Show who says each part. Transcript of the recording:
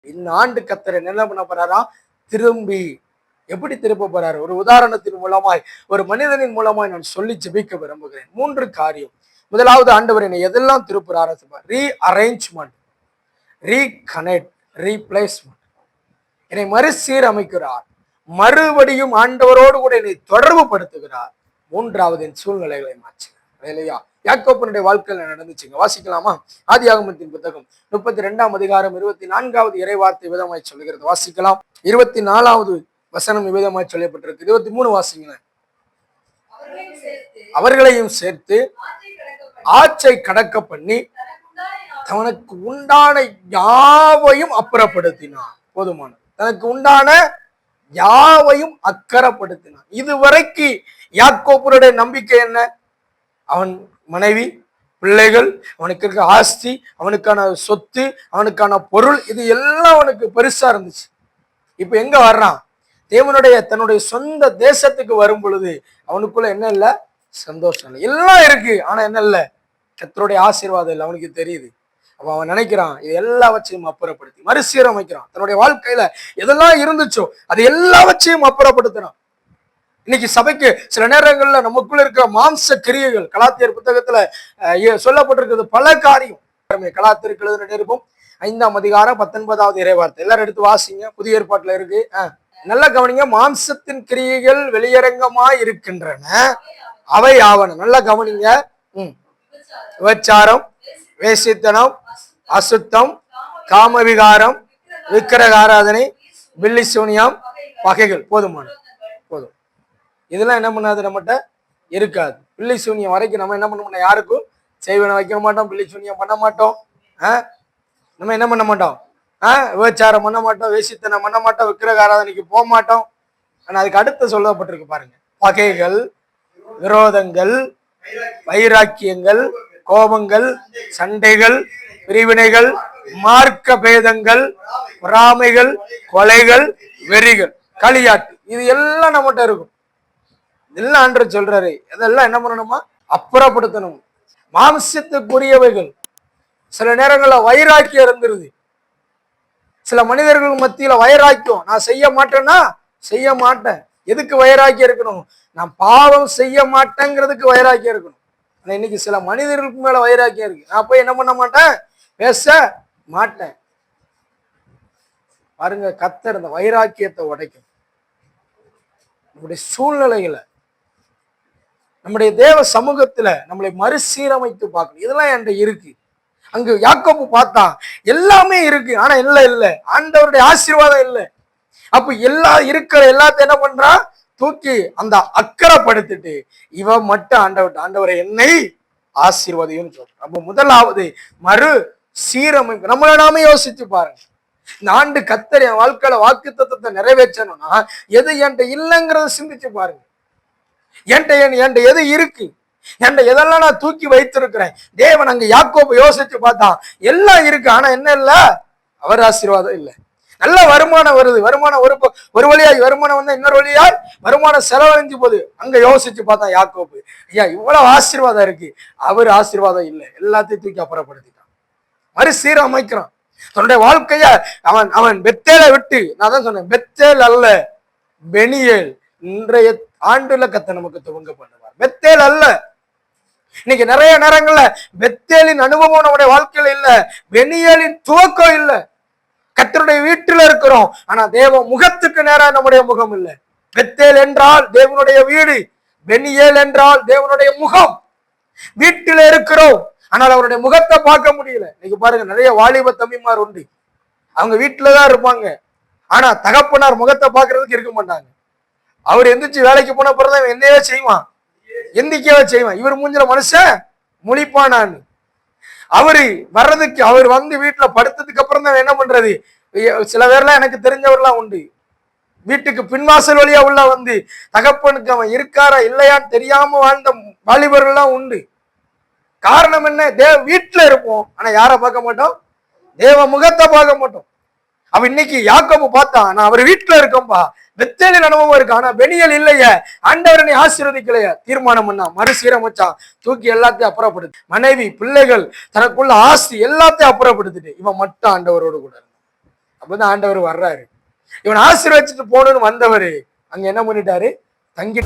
Speaker 1: இந்த ஆண்டு கத்தரை என்ன பண்ண போறாரா? திரும்பி எப்படி திருப்ப போறாரு? ஒரு உதாரணத்தின் மூலமாய் ஒரு மனிதனின் மூலமாய் நான் சொல்லி ஜெபிக்க விரும்புகிறேன். மூன்று காரியம். முதலாவது ஆண்டவர் என்னை எதெல்லாம் திருப்புறாரு ரீ அரேஞ்ச்மெண்ட் ரீகனெக்ட் ரீப்ளேஸ்மெண்ட் என்னை மறுசீரமைக்கிறார். மறுபடியும் ஆண்டவரோடு கூட என்னை தொடர்பு படுத்துகிறார் மூன்றாவது என் சூழ்நிலைகளை மாற்றுகிறார். இல்லையா யாக்கோப்பனுடைய வாழ்க்கையில் நடந்துச்சுங்க. வாசிக்கலாமா? ஆதி ஆகமத்தின் புத்தகம் முப்பத்தி ரெண்டாம் அதிகாரம் இருபத்தி நான்காவது இறைவார்த்தை விதமாய் சொல்லுகிறது. வாசிக்கலாம். இருபத்தி நாலாவது வசனம் விதமாய் சொல்லப்பட்டிருக்கு. இருபத்தி மூணு வாசிங்களேன்.
Speaker 2: அவர்களையும் சேர்த்து கடக்க
Speaker 1: ஆச்சை கடக்க
Speaker 2: பண்ணி
Speaker 1: தனக்கு உண்டான யாவையும் அப்புறப்படுத்தினான் போதுமான. தனக்கு உண்டான யாவையும் அக்கறப்படுத்தினான் இதுவரைக்கு யாக்கோப்பருடைய நம்பிக்கை என்ன? அவன் மனைவி பிள்ளைகள் அவனுக்கு இருக்க ஆஸ்தி அவனுக்கான சொத்து அவனுக்கான பொருள் இது எல்லாம் அவனுக்கு பெருசா இருந்துச்சு. இப்ப எங்க வர்றான்? தேவனுடைய தன்னுடைய சொந்த தேசத்துக்கு வரும் பொழுது அவனுக்குள்ள என்ன இல்லை? சந்தோஷம் இல்லை. எல்லாம் இருக்கு ஆனா என்ன இல்லை? கத்தருடைய ஆசீர்வாதம் இல்லை அவனுக்கு தெரியுது. அப்ப அவன் நினைக்கிறான் இது எல்லாவற்றையும் அப்புறப்படுத்தி மறுசீரமைக்கிறான். தன்னுடைய வாழ்க்கையில எதெல்லாம் இருந்துச்சோ அது எல்லாவற்றையும் அப்புறப்படுத்துறான். இன்னைக்கு சபைக்கு சில நேரங்களில் நமக்குள்ள இருக்கிற மாம்ச கிரியைகள் கலாத்தியர் புத்தகத்துல சொல்லப்பட்டிருக்கிறது பல காரியம். கலாத்திற்கு எழுதின நிருபம் ஐந்தாம் அதிகாரம் பத்தொன்பதாவது இறைவார்த்தை. எல்லாரும் எடுத்து வாசிங்க. புதிய ஏற்பாட்டுல இருக்கு. நல்ல நல்லா கவனிங்க. மாம்சத்தின் கிரியைகள் வெளியரங்கமாய் இருக்கின்றன. அவை ஆவன. நல்லா கவனிங்க. ம். விபச்சாரம் வேசித்தனம் அசுத்தம் காமவிகாரம் விக்கிரகாராதனை பில்லி சூனியம் பகைகள். போதுமான. போதும். இதெல்லாம் என்ன பண்ணாது நம்மகிட்ட இருக்காது. பிள்ளை சூன்யம் வரைக்கும் நம்ம என்ன பண்ண மாட்டோம்? யாருக்கும் செய்வன வைக்க மாட்டோம் பிள்ளை சூனியம் பண்ண மாட்டோம். ஆ? நம்ம என்ன பண்ண மாட்டோம்? ஆ? விபச்சாரம் பண்ண மாட்டோம் வேசித்தனம் பண்ண மாட்டோம் விக்கிரகாராதனைக்கு போக மாட்டோம். ஆனால் அதுக்கு அடுத்து சொல்லப்பட்டிருக்கு பாருங்க. பகைகள் விரோதங்கள் வைராக்கியங்கள் கோபங்கள் சண்டைகள் பிரிவினைகள் மார்க்க பேதங்கள் பொறாமைகள் கொலைகள் வெறிகள் களியாட்டு. இது எல்லாம் நம்மகிட்ட இருக்கும். இதெல்லாம் ஆண்டு சொல்றாரு. இதெல்லாம் என்ன பண்ணணுமா? அப்புறப்படுத்தணும். மாம்சத்துக்குரியவைகள். சில நேரங்களில் வைராக்கியம் இருந்துருது. சில மனிதர்கள் மத்தியில் வைராக்கியம். நான் செய்ய மாட்டேன்னா செய்ய மாட்டேன். எதுக்கு வைராக்கியம் இருக்கணும்? நான் பாவம் செய்ய மாட்டேங்கிறதுக்கு வைராக்கியம் இருக்கணும். ஆனால் இன்னைக்கு சில மனிதர்களுக்கு மேலே வைராக்கியம் இருக்கு. நான் போய் என்ன பண்ண மாட்டேன்? பேச மாட்டேன். பாருங்க கத்தர் இந்த வைராக்கியத்தை உடைக்கும். நம்முடைய சூழ்நிலைகளை நம்முடைய தேவ சமூகத்துல நம்மளை மறுசீரமைத்து பார்க்கணும். இதெல்லாம் என்கிட்ட இருக்கு. அங்கு யாக்கோப்பு பார்த்தா எல்லாமே இருக்கு. ஆனா இல்லை இல்லை. ஆண்டவருடைய ஆசீர்வாதம் இல்லை. அப்ப எல்லா இருக்கிற எல்லாத்தையும் என்ன பண்றா? தூக்கி அந்த அக்கறைப்படுத்திட்டு இவன் மட்டும் ஆண்டவர் ஆண்டவரை என்னை ஆசீர்வதியும் சொல்றோம் அப்ப முதலாவது மறு சீரமைப்பு. நம்மளை நாமே யோசிச்சு பாருங்க. இந்த ஆண்டு கத்தர் என் வாழ்க்கையில வாக்கு தத்துவத்தை நிறைவேற்றணும்னா எது என்கிட்ட இல்லைங்கிறத சிந்திச்சு பாருங்க. என்கிட்ட என் என்கிட்ட எது இருக்கு? என்கிட்ட எதெல்லாம் நான் தூக்கி வைத்திருக்கிறேன்? தேவன் அங்க யாக்கோபை யோசிச்சு பார்த்தான் எல்லாம் இருக்கு. ஆனா என்ன இல்ல? அவர் ஆசீர்வாதம் இல்லை. நல்ல வருமானம் வருது. வருமானம் ஒரு ஒரு வழியாய் வருமானம் வந்தா இன்னொரு வழியாய் வருமானம் செலவழிஞ்சு போகுது. அங்க யோசிச்சு பார்த்தான் யாக்கோப்பு ஐயா இவ்வளவு ஆசீர்வாதம் இருக்கு. அவர் ஆசீர்வாதம் இல்லை. எல்லாத்தையும் தூக்கி அப்புறப்படுத்திட்டான். மறுசீரமைக்கிறான். தன்னுடைய வாழ்க்கைய அவன் அவன் பெத்தேல விட்டு நான் தான் சொன்னேன் பெத்தேல் அல்ல பெனியேல். இன்றைய ஆண்டுல கத்த நமக்கு துவங்க பண்ணுவார். பெத்தேல் அல்ல. இன்னைக்கு நிறைய நேரங்கள்ல பெத்தேலின் அனுபவம் நம்முடைய வாழ்க்கையில இல்ல. பெனியேலின் துவக்கம் இல்ல. கத்தருடைய வீட்டுல இருக்கிறோம். ஆனா தேவ முகத்துக்கு நேரம் நம்முடைய முகம் இல்ல. பெத்தேல் என்றால் தேவனுடைய வீடு. பெனியேல் என்றால் தேவனுடைய முகம். வீட்டில இருக்கிறோம். ஆனால் அவருடைய முகத்தை பார்க்க முடியல. இன்னைக்கு பாருங்க நிறைய வாலிப தம்பிமார் உண்டு. அவங்க வீட்டுல தான் இருப்பாங்க. ஆனா தகப்பனார் முகத்தை பார்க்கறதுக்கு இருக்க மாட்டாங்க. அவர் எந்திரிச்சு வேலைக்கு போன பிறகு இவன் என்னையே செய்வான். எந்திக்கவே செய்வான். இவர் மூஞ்சில மனுஷன் முழிப்பானான்னு அவரு வர்றதுக்கு அவர் வந்து வீட்டுல படுத்ததுக்கு அப்புறம் தான் என்ன பண்றது? சில பேர்லாம் எனக்கு தெரிஞ்சவர்லாம் உண்டு. வீட்டுக்கு பின்வாசல் வழியா உள்ள வந்து தகப்பனுக்கு அவன் இருக்காரா இல்லையான்னு தெரியாம வாழ்ந்த வாலிபர்கள்லாம் உண்டு. காரணம் என்ன? தேவ வீட்டுல இருப்போம். ஆனா யாரை பார்க்க மாட்டோம்? தேவ முகத்தை பார்க்க மாட்டோம். அவன் இன்னைக்கு யாக்கோபு பார்த்தான் நான் அவர் வீட்டுல இருக்கேன்பா வெத்தேலின் அனுபவம் இருக்கு? ஆனா வெளியல் இல்லையே. ஆண்டவரனை ஆசீர்வதிக்கலையே. தீர்மானம் பண்ணா மறுசீரமைச்சான் தூக்கி எல்லாத்தையும் அப்புறப்படுது மனைவி பிள்ளைகள் தனக்குள்ள ஆஸ்தி எல்லாத்தையும் அப்புறப்படுத்திட்டு இவன் மட்டும் ஆண்டவரோடு கூட அப்பதான் ஆண்டவர் வர்றாரு. இவன் ஆசீர்வச்சிட்டு போகணும்னு வந்தவர் அங்க என்ன பண்ணிட்டாரு? தங்கி